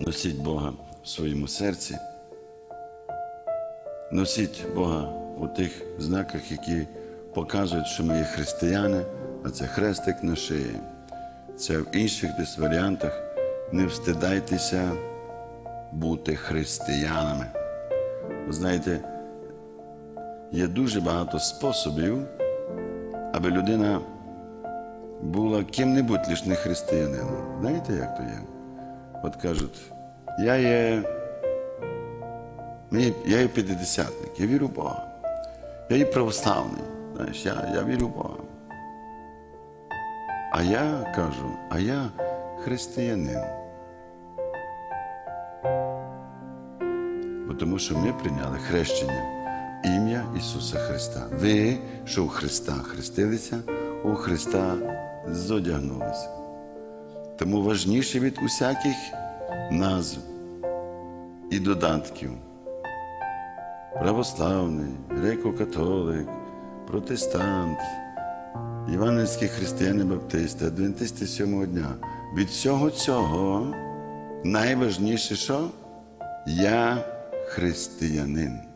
Носіть Бога в своєму серці. Носіть Бога у тих знаках, які показують, що ми є християни, а це хрестик на шиї. Це в інших десь варіантах. Не встидайтеся бути християнами. Ви знаєте, є дуже багато способів, аби людина була ким-небудь, лише не християнином. Знаєте, як то є? От кажуть, я є, я є п'ятидесятник, я вірю в Бога. Я є православний, знаєш, я, я вірю в Бога. А я кажу, а я християнин. Бо Тому що ми прийняли хрещення ім'я Ісуса Христа. Ви, що у Христа хрестилися, у Христа зодягнулися. Тому важніше від усяких назв і додатків. Православний, греко-католик, протестант, євангельські християни баптисти, адвентисти сьомого дня. Від всього цього найважніше, що я християнин.